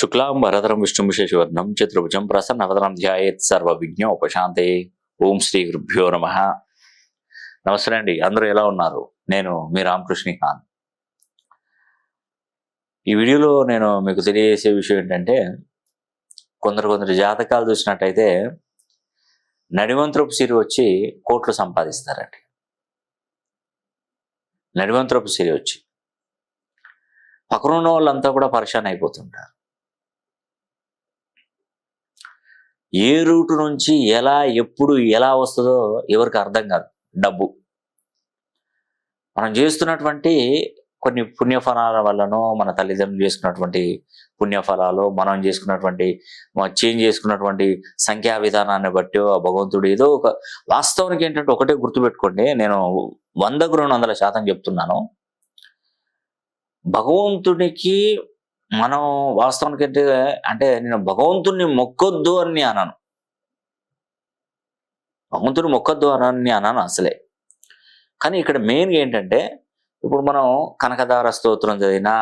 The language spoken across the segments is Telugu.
శుక్లాం వరదరం విష్ణుశేషవర్ణం చతుర్భుజం ప్రసన్నవదనం ధ్యాయేత్ సర్వ విజ్ఞ ఉపశాంతే. ఓం శ్రీ గురుభ్యో నమ. నమస్తే అండి అందరూ ఎలా ఉన్నారు? నేను మీ రామకృష్ణ ఖాన్. ఈ వీడియోలో నేను మీకు తెలియజేసే విషయం ఏంటంటే కొందరు కొందరు జాతకాలు చూసినట్టయితే నడివంతరపు సిరి వచ్చి కోట్లు సంపాదిస్తారండి. నడివంతరపు సిరి వచ్చి. పక్కనున్న వాళ్ళంతా కూడా పరిశాన్ అయిపోతుంటారు. ఏ రూటు నుంచి ఎలా ఎప్పుడు ఎలా వస్తుందో ఎవరికి అర్థం కాదు. డబ్బు. మనం చేస్తున్నటువంటి కొన్ని పుణ్యఫలాల వల్లనో మన తల్లిదండ్రులు చేసుకున్నటువంటి పుణ్యఫలాలు మనం చేసుకున్నటువంటి చేంజ్ చేసుకున్నటువంటి సంఖ్యా విధానాన్ని బట్టి ఆ భగవంతుడు ఏదో ఒక వాస్తవానికి ఏంటంటే ఒకటే గుర్తుపెట్టుకోండి నేను వందకు రెండు వందల శాతం చెప్తున్నాను. భగవంతుడికి మనం వాస్తవానికి అంటే అంటే నేను భగవంతుడిని మొక్కొద్దు అని అన్నాను. భగవంతుని మొక్కొద్దు అని అన్నాను అసలే. కానీ ఇక్కడ మెయిన్ ఏంటంటే ఇప్పుడు మనం కనకదార స్తోత్రం చదివినా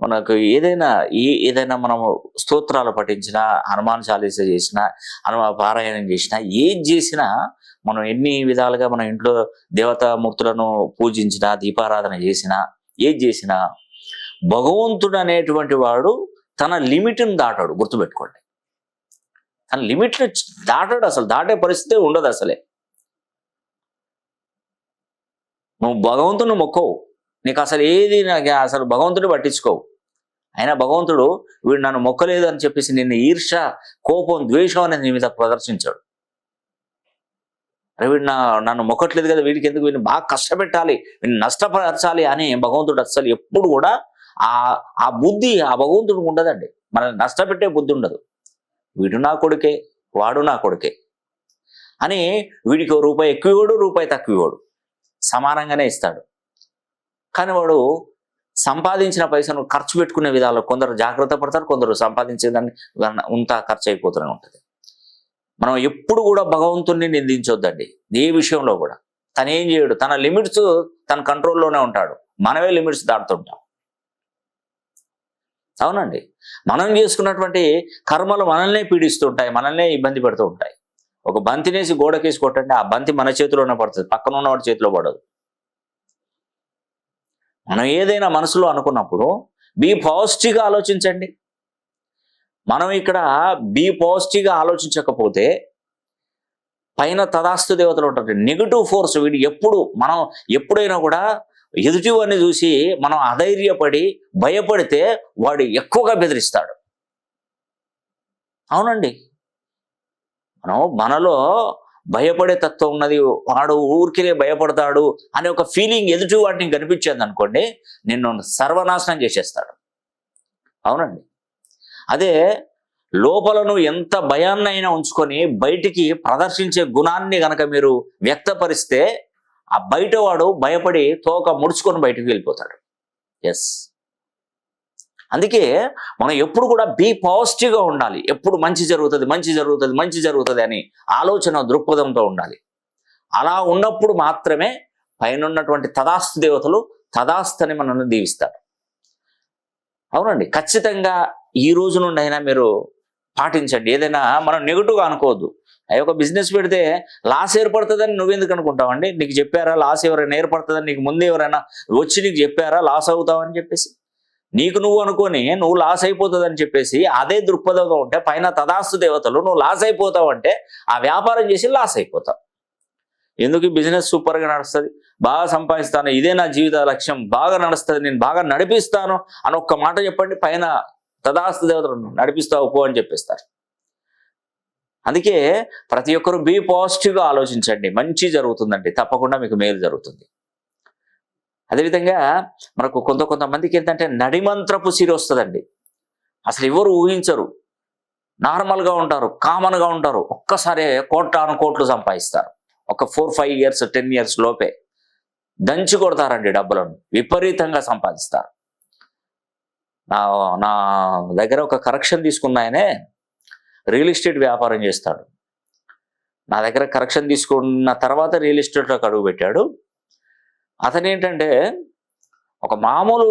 మనకు ఏదైనా ఏ ఏదైనా మనం స్తోత్రాలు పఠించినా హనుమాన్ చాలీస చేసినా హనుమ పారాయణం చేసినా ఏది చేసినా మనం ఎన్ని విధాలుగా మన ఇంట్లో దేవతామూర్తులను పూజించినా దీపారాధన చేసినా ఏది చేసినా భగవంతుడు అనేటువంటి వాడు తన లిమిట్ని దాటాడు గుర్తుపెట్టుకోండి. తన లిమిట్ని దాటాడు అసలు దాటే పరిస్థితి ఉండదు అసలే. నువ్వు భగవంతుని మొక్కవు నీకు అసలు ఏది నాకు అసలు భగవంతుడు పట్టించుకోవు. అయినా భగవంతుడు వీడు నన్ను మొక్కలేదు అని చెప్పేసి నిన్ను ఈర్ష కోపం ద్వేషం అనేది నీ మీద ప్రదర్శించాడు. అరే వీడు నా నన్ను మొక్కట్లేదు కదా వీడికి ఎందుకు? వీడిని బాగా కష్టపెట్టాలి వీడిని నష్టపరచాలి అని భగవంతుడు అసలు ఎప్పుడు కూడా ఆ ఆ బుద్ధి ఆ భగవంతుడికి ఉండదండి. మనల్ని నష్టపెట్టే బుద్ధి ఉండదు. వీడు నా కొడుకే వాడు నా కొడుకే అని వీడికి రూపాయి రూపాయి ఎక్కువడు రూపాయి తక్కువడు సమానంగానే ఇస్తాడు. కానీ వాడు సంపాదించిన పైసను ఖర్చు పెట్టుకునే విధాలు కొందరు జాగ్రత్త పడతారు కొందరు సంపాదించేదాన్ని ఉంత ఖర్చు అయిపోతూనే ఉంటుంది. మనం ఎప్పుడు కూడా భగవంతుణ్ణి నిందించొద్దండి. ఏ విషయంలో కూడా. తనేం చేయడు. తన లిమిట్స్ తన కంట్రోల్లోనే ఉంటాడు. మనమే లిమిట్స్ దాటుతుంటాం. అవునండి. మనం చేసుకున్నటువంటి కర్మలు మనల్నే పీడిస్తుంటాయి మనల్నే ఇబ్బంది పెడుతూ ఉంటాయి. ఒక బంతినేసి గోడకేసి కొట్టండి ఆ బంతి మన చేతిలోనే పడుతుంది పక్కన ఉన్నవాడి చేతిలో పడదు. మనం ఏదైనా మనసులో అనుకున్నప్పుడు బీ పాజిటివ్గా ఆలోచించండి. మనం ఇక్కడ బీ పాజిటివ్గా ఆలోచించకపోతే పైన తదాస్తు దేవతలు ఉంటారు నెగిటివ్ ఫోర్స్ వీడు ఎప్పుడు మనం ఎప్పుడైనా కూడా ఎదుటివాడిని చూసి మనం అధైర్యపడి భయపడితే వాడు ఎక్కువగా బెదిరిస్తాడు. అవునండి. మనం మనలో భయపడే తత్వం ఉన్నది వాడు ఊరికినే భయపడతాడు అనే ఒక ఫీలింగ్ ఎదుటి వాటిని కనిపించేది అనుకోండి నిన్ను సర్వనాశనం చేసేస్తాడు. అవునండి. అదే లోపల నువ్వు ఎంత భయాన్నైనా ఉంచుకొని బయటికి ప్రదర్శించే గుణాన్ని గనక మీరు వ్యక్తపరిస్తే ఆ బయటవాడు భయపడి తోక ముడుచుకొని బయటకు వెళ్ళిపోతాడు. ఎస్ అందుకే మనం ఎప్పుడు కూడా బీ పాజిటివ్గా ఉండాలి. ఎప్పుడు మంచి జరుగుతుంది మంచి జరుగుతుంది మంచి జరుగుతుంది అని ఆలోచన దృక్పథంతో ఉండాలి. అలా ఉన్నప్పుడు మాత్రమే పైన ఉన్నటువంటి తదాస్తు దేవతలు తదాస్తని మనల్ని దీవిస్తారు. అవునండి ఖచ్చితంగా ఈ రోజు నుండి అయినా మీరు పాటించండి. ఏదైనా మనం నెగిటివ్గా అనుకోవద్దు. ఒక బిజినెస్ పెడితే లాస్ ఏర్పడుతుందని నువ్వెందుకు అనుకుంటావండి? నీకు చెప్పారా లాస్ ఎవరైనా ఏర్పడుతుందని? నీకు ముందు ఎవరైనా వచ్చి నీకు చెప్పారా లాస్ అవుతావని చెప్పేసి? నీకు నువ్వు అనుకొని నువ్వు లాస్ అయిపోతుందని చెప్పేసి అదే దృక్పథంగా ఉంటే పైన తదాస్తు దేవతలు నువ్వు లాస్ అయిపోతావు అంటే ఆ వ్యాపారం చేసి లాస్ అయిపోతావు. ఎందుకు బిజినెస్ సూపర్గా నడుస్తుంది? బాగా సంపాదిస్తాను ఇదే నా జీవిత లక్ష్యం బాగా నడుస్తుంది నేను బాగా నడిపిస్తాను అని ఒక్క మాట చెప్పండి పైన తదాస్తు దేవతలు నడిపిస్తావు పో అని చెప్పేస్తారు. అందుకే ప్రతి ఒక్కరు బీ పాజిటివ్గా ఆలోచించండి. మంచి జరుగుతుందండి. తప్పకుండా మీకు మేలు జరుగుతుంది. అదేవిధంగా మనకు కొంత కొంతమందికి ఏంటంటే నడిమంత్రపు సిరి వస్తుందండి. అసలు ఎవరు ఊహించరు. నార్మల్గా ఉంటారు కామన్గా ఉంటారు. ఒక్కసారి కోటాను కోట్లు సంపాదిస్తారు. ఒక four five years ten years లోపే దంచి కొడతారండి డబ్బులను. విపరీతంగా సంపాదిస్తారు. నా నా దగ్గర ఒక కరెక్షన్ తీసుకున్న ఆయనే రియల్ ఎస్టేట్ వ్యాపారం చేస్తాడు. నా దగ్గర కరెక్షన్ తీసుకున్న తర్వాత రియల్ ఎస్టేట్లోకి అడుగు పెట్టాడు. అతను ఏంటంటే ఒక మామూలు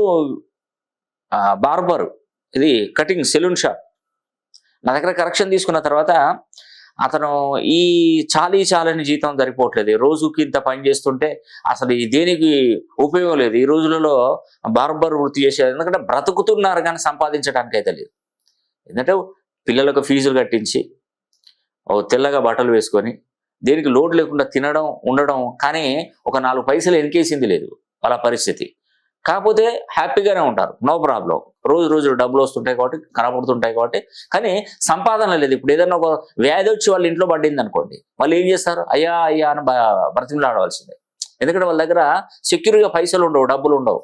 బార్బరు ఇది కటింగ్ సెలూన్ షాప్. నా దగ్గర కరెక్షన్ తీసుకున్న తర్వాత అతను ఈ చాలీ చాలని జీతం సరిపోవట్లేదు. రోజుకి ఇంత పని చేస్తుంటే అసలు దేనికి ఉపయోగం లేదు. ఈ రోజులలో బార్బర్ వృత్తి చేసేది ఎందుకంటే బ్రతుకుతున్నారు కానీ సంపాదించడానికి అయితే లేదు. ఎందుకంటే పిల్లలకు ఫీజులు కట్టించి ఓ తెల్లగా బట్టలు వేసుకొని దేనికి లోటు లేకుండా తినడం ఉండడం కానీ ఒక నాలుగు పైసలు ఎనికేసింది లేదు వాళ్ళ పరిస్థితి. కాకపోతే హ్యాపీగానే ఉంటారు నో ప్రాబ్లం. రోజు రోజు డబ్బులు వస్తుంటాయి కాబట్టి కనబడుతుంటాయి కాబట్టి కానీ సంపాదన లేదు. ఇప్పుడు ఏదైనా ఒక వ్యాధి వచ్చి వాళ్ళ ఇంట్లో పడింది అనుకోండి వాళ్ళు ఏం చేస్తారు? అయ్యా అయ్యా అని బ- బ్రతిమలాడవలసిందే. ఎందుకంటే వాళ్ళ దగ్గర సెక్యూర్గా పైసలు ఉండవు డబ్బులు ఉండవు.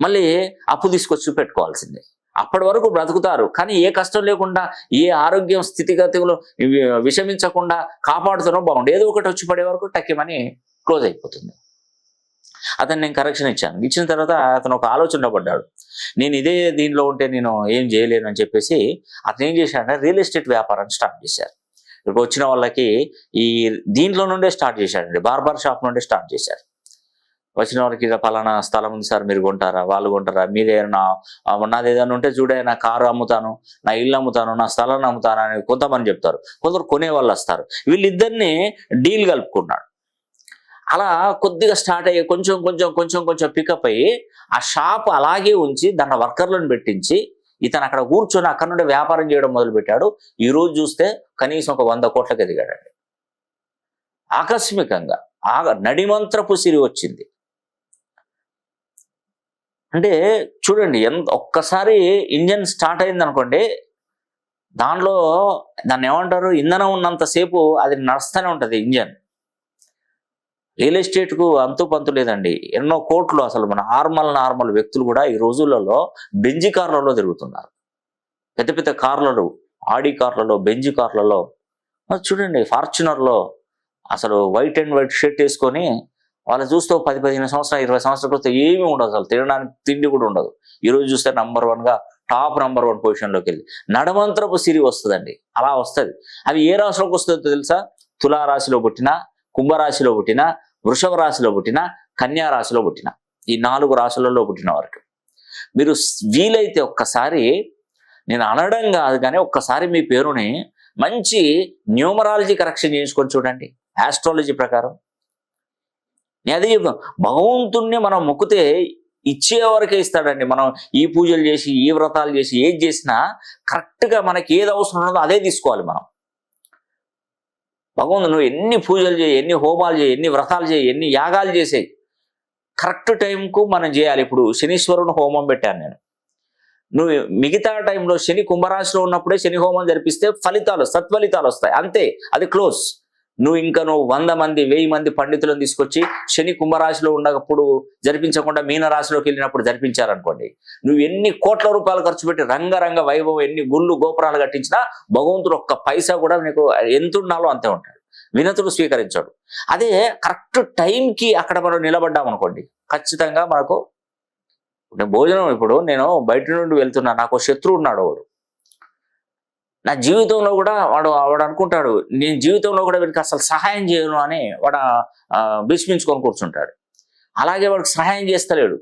మళ్ళీ అప్పు తీసుకొచ్చి పెట్టుకోవాల్సిందే. అప్పటి వరకు బ్రతుకుతారు. కానీ ఏ కష్టం లేకుండా ఏ ఆరోగ్యం స్థితిగతులు విషమించకుండా కాపాడుతున్నా బాగుండు ఏదో ఒకటి వచ్చి పడే వరకు టక్కిమని క్లోజ్ అయిపోతుంది. అతను నేను కరెక్షన్ ఇచ్చాను. ఇచ్చిన తర్వాత అతను ఒక ఆలోచన పడ్డాడు. నేను ఇదే దీనిలో ఉంటే నేను ఏం చేయలేను అని చెప్పేసి అతను ఏం చేశాడంటే రియల్ ఎస్టేట్ వ్యాపారాన్ని స్టార్ట్ చేశారు. ఇప్పుడు వచ్చిన వాళ్ళకి ఈ దీంట్లో నుండే స్టార్ట్ చేశాడండి. బార్బర్ షాప్ నుండే స్టార్ట్ చేశారు. వచ్చిన వారికి ఇలా పలానా స్థలం ఉంది సార్ మీరు కొంటారా? వాళ్ళు కొంటారా? మీరేనా నాది ఏదైనా ఉంటే చూడే నా కారు అమ్ముతాను నా ఇల్లు అమ్ముతాను నా స్థలాన్ని అమ్ముతాను అని కొంతమంది చెప్తారు. కొందరు కొనే వాళ్ళు వస్తారు. వీళ్ళిద్దరిని డీల్ కలుపుకున్నాడు అలా కొద్దిగా స్టార్ట్ అయ్యి కొంచెం కొంచెం కొంచెం కొంచెం పికప్ అయ్యి ఆ షాప్ అలాగే ఉంచి దాని వర్కర్లను పెట్టించి ఇతను అక్కడ కూర్చొని అక్కడ నుండి వ్యాపారం చేయడం మొదలు పెట్టాడు చూస్తే కనీసం ఒక వంద కోట్లకు ఎదిగాడండి ఆకస్మికంగా ఆగ నడిమంత్రపు సిరి వచ్చింది. అంటే చూడండి ఎంత ఒక్కసారి ఇంజన్ స్టార్ట్ అయింది అనుకోండి దానిలో దాన్ని ఏమంటారు ఇంధనం ఉన్నంతసేపు అది నడుస్తూనే ఉంటుంది ఇంజన్. రియల్ ఎస్టేట్కు అంతు పంతు లేదండి. ఎన్నో కోట్లు అసలు మన నార్మల్ నార్మల్ వ్యక్తులు కూడా ఈ రోజులలో బెంజి కార్లలో తిరుగుతున్నారు. పెద్ద పెద్ద కార్లలో ఆడి కార్లలో బెంజి కార్లలో. చూడండి ఫార్చునర్లో అసలు వైట్ అండ్ వైట్ షర్ట్ వేసుకొని వాళ్ళు చూస్తే పది పదిహేను సంవత్సరాలు ఇరవై సంవత్సరాల క్రితం ఏమీ ఉండదు అసలు. తినడానికి తిండి కూడా ఉండదు. ఈరోజు చూస్తే నంబర్ వన్గా టాప్ నంబర్ వన్ పొజిషన్లోకి వెళ్ళి. నడమంత్రపు సిరి వస్తుందండి. అలా వస్తుంది. అవి ఏ రాశిలోకి వస్తుందో తెలుసా? తులా రాశిలో పుట్టిన కుంభరాశిలో పుట్టిన వృషభ రాశిలో పుట్టిన కన్యా రాశిలో పుట్టిన. ఈ నాలుగు రాశులలో పుట్టిన వారికి. మీరు వీలైతే ఒక్కసారి నేను అనడం కాదు కానీ ఒక్కసారి మీ పేరుని మంచి న్యూమరాలజీ కరెక్షన్ చేయించుకొని చూడండి. ఆస్ట్రాలజీ ప్రకారం. అది భగవంతుణ్ణి మనం మొక్కితే ఇచ్చే వరకే ఇస్తాడండి. మనం ఈ పూజలు చేసి ఈ వ్రతాలు చేసి ఏది చేసినా కరెక్ట్గా మనకి ఏది అవసరం ఉన్నదో అదే తీసుకోవాలి మనం. భగవంతుడు నువ్వు ఎన్ని పూజలు చేయి ఎన్ని హోమాలు చేయి ఎన్ని వ్రతాలు చేయి ఎన్ని యాగాలు చేసేయి కరెక్ట్ టైంకు మనం చేయాలి. ఇప్పుడు శనీశ్వరుని హోమం పెట్టాను నేను. నువ్వు మిగతా టైంలో శని కుంభరాశిలో ఉన్నప్పుడే శని హోమం జరిపిస్తే ఫలితాలు సత్ఫలితాలు వస్తాయి. అంతే అది క్లోజ్. నువ్వు ఇంకా నువ్వు వంద మంది వెయ్యి మంది పండితులను తీసుకొచ్చి శని కుంభరాశిలో ఉన్నప్పుడు జరిపించకుండా మీనరాశిలోకి వెళ్ళినప్పుడు జరిపించారనుకోండి. నువ్వు ఎన్ని కోట్ల రూపాయలు ఖర్చు పెట్టి రంగరంగ వైభవం ఎన్ని గుళ్ళు గోపురాలు కట్టించినా భగవంతుడు ఒక్క పైసా కూడా నీకు ఎంత అంతే ఉంటాడు. వినతుడు స్వీకరించాడు. అదే కరెక్ట్ టైంకి అక్కడ మనం నిలబడ్డాం అనుకోండి. ఖచ్చితంగా మనకు భోజనం ఇప్పుడు నేను బయట నుండి వెళ్తున్నా నాకు శత్రువు ఉన్నాడు వాడు నా జీవితంలో కూడా వాడు వాడు అనుకుంటాడు నేను జీవితంలో కూడా వీడికి అసలు సహాయం చేయను అని వాడు భీష్మించుకొని కూర్చుంటాడు. అలాగే వాడికి సహాయం చేస్తలేడు.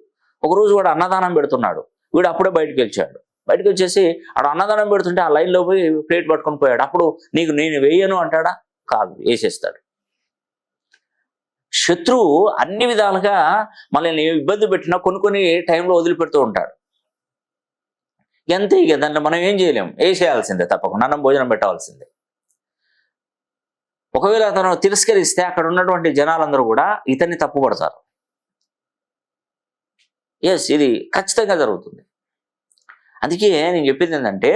ఒకరోజు వాడు అన్నదానం పెడుతున్నాడు. వీడు అప్పుడే బయటకు వెళ్ళాడు బయటకు వచ్చేసి వాడు అన్నదానం పెడుతుంటే ఆ లైన్లో పోయి ప్లేట్ పట్టుకొని పోయాడు. అప్పుడు నీకు నేను వేయను అంటాడా? కాదు వేసేస్తాడు. శత్రువు అన్ని విధాలుగా మనల్ని ఇబ్బంది పెట్టినా కొన్ని కొన్ని టైంలో వదిలిపెడుతూ ఉంటాడు. ఎంత ఇక దాంట్లో మనం ఏం చేయలేం. వేసేయాల్సిందే తప్పకుండా. అన్నం భోజనం పెట్టవలసిందే. ఒకవేళ అతను తిరస్కరిస్తే అక్కడ ఉన్నటువంటి జనాలందరూ కూడా ఇతన్ని తప్పుపడతారు. ఎస్ ఇది ఖచ్చితంగా జరుగుతుంది. అందుకే నేను చెప్పింది ఏంటంటే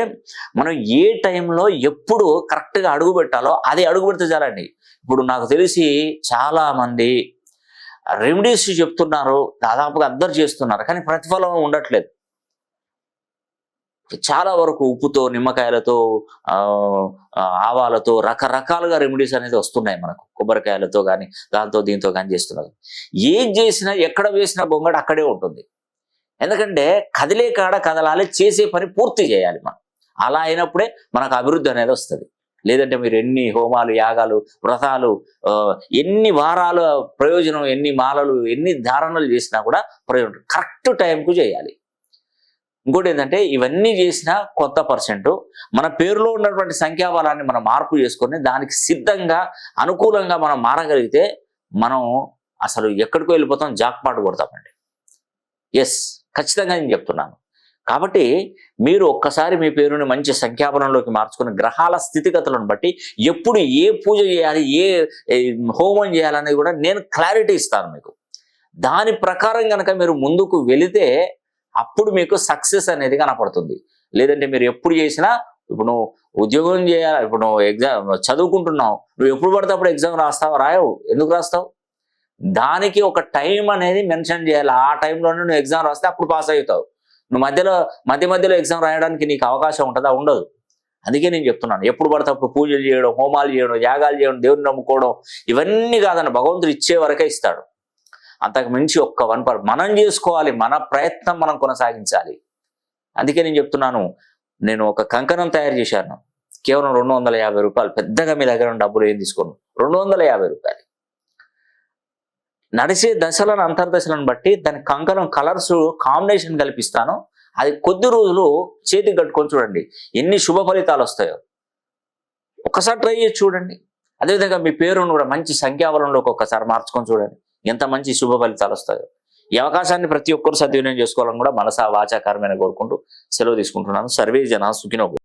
మనం ఏ టైంలో ఎప్పుడు కరెక్ట్గా అడుగు పెట్టాలో అది అడుగు పెడితే చాలండి. ఇప్పుడు నాకు తెలిసి చాలామంది రెమెడీస్ చెప్తున్నారు. దాదాపుగా అందరు చేస్తున్నారు. కానీ ప్రతిఫలం ఉండట్లేదు. చాలా వరకు ఉప్పుతో నిమ్మకాయలతో ఆవాలతో రకరకాలుగా రెమెడీస్ అనేది వస్తున్నాయి మనకు. కొబ్బరికాయలతో కానీ దాంతో దీంతో కానీ చేస్తున్నారు ఏం చేసినా ఎక్కడ వేసినా బొంగడు అక్కడే ఉంటుంది. ఎందుకంటే కదిలే కాడ కదలాలి చేసే పని పూర్తి చేయాలి మనం. అలా అయినప్పుడే మనకు అభివృద్ధి అనేది వస్తుంది. లేదంటే మీరు ఎన్ని హోమాలు యాగాలు వ్రతాలు ఎన్ని వారాల ప్రయోజనం ఎన్ని మాలలు ఎన్ని ధారణలు చేసినా కూడా ప్రయోజనం. కరెక్ట్ టైంకు చేయాలి. ఇంకోటి ఏంటంటే ఇవన్నీ చేసిన కొత్త పర్సెంట్. మన పేరులో ఉన్నటువంటి సంఖ్యాబలాన్ని మనం మార్పు చేసుకొని దానికి సిద్ధంగా అనుకూలంగా మనం మారగలిగితే మనం అసలు ఎక్కడికో వెళ్ళిపోతాం జాక్పాట్ కొడతామండి. ఎస్ ఖచ్చితంగా నేను చెప్తున్నాను. కాబట్టి మీరు ఒక్కసారి మీ పేరుని మంచి సంఖ్యాబలంలోకి మార్చుకుని గ్రహాల స్థితిగతులను బట్టి ఎప్పుడు ఏ పూజ చేయాలి ఏ హోమం చేయాలనేది కూడా నేను క్లారిటీ ఇస్తాను మీకు. దాని ప్రకారం కనుక మీరు ముందుకు వెళితే అప్పుడు మీకు సక్సెస్ అనేది కనపడుతుంది. లేదంటే మీరు ఎప్పుడు చేసినా ఇప్పుడు నువ్వు ఉద్యోగం చేయాలి ఇప్పుడు నువ్వు ఎగ్జామ్ చదువుకుంటున్నావు నువ్వు ఎప్పుడు పడితే అప్పుడు ఎగ్జామ్ రాస్తావు? రాయవు. ఎందుకు రాస్తావు? దానికి ఒక టైం అనేది మెన్షన్ చేయాలి. ఆ టైంలోనే నువ్వు ఎగ్జామ్ రాస్తే అప్పుడు పాస్ అవుతావు. నువ్వు మధ్యలో మధ్య మధ్యలో ఎగ్జామ్ రాయడానికి నీకు అవకాశం ఉంటుందా? ఉండదు. అందుకే నేను చెప్తున్నాను. ఎప్పుడు పడితే అప్పుడు పూజలు చేయడం హోమాలు చేయడం యాగాలు చేయడం దేవుని నమ్ముకోవడం ఇవన్నీ కాదన్న భగవంతుడు ఇచ్చే వరకే ఇస్తాడు. అంతకు మించి ఒక్క వన్ పర్ మనం చేసుకోవాలి మన ప్రయత్నం మనం కొనసాగించాలి. అందుకే నేను చెప్తున్నాను నేను ఒక కంకణం తయారు చేశాను. కేవలం రెండు వందల యాభై రూపాయలు పెద్దగా మీ దగ్గర డబ్బులు ఏం తీసుకోను? రెండు వందల యాభై రూపాయలు. నడిచే దశలను అంతర్దశలను బట్టి దాని కంకణం కలర్స్ కాంబినేషన్ కల్పిస్తాను. అది కొద్ది రోజులు చేతికి కట్టుకొని చూడండి ఎన్ని శుభ ఫలితాలు వస్తాయో. ఒక్కసారి ట్రై చేసి చూడండి. అదేవిధంగా మీ పేరును కూడా మంచి సంఖ్యాబలంలోకి ఒకసారి మార్చుకొని చూడండి. ఎంత మంచి శుభ ఫలితాలు వస్తాయో. ఈ అవకాశాన్ని ప్రతి ఒక్కరు సద్వినియోగం చేసుకోవాలని కూడా మనసా వాచాకారమైన కోరుకుంటూ సెలవు తీసుకుంటున్నాను. సర్వే జన సుఖినో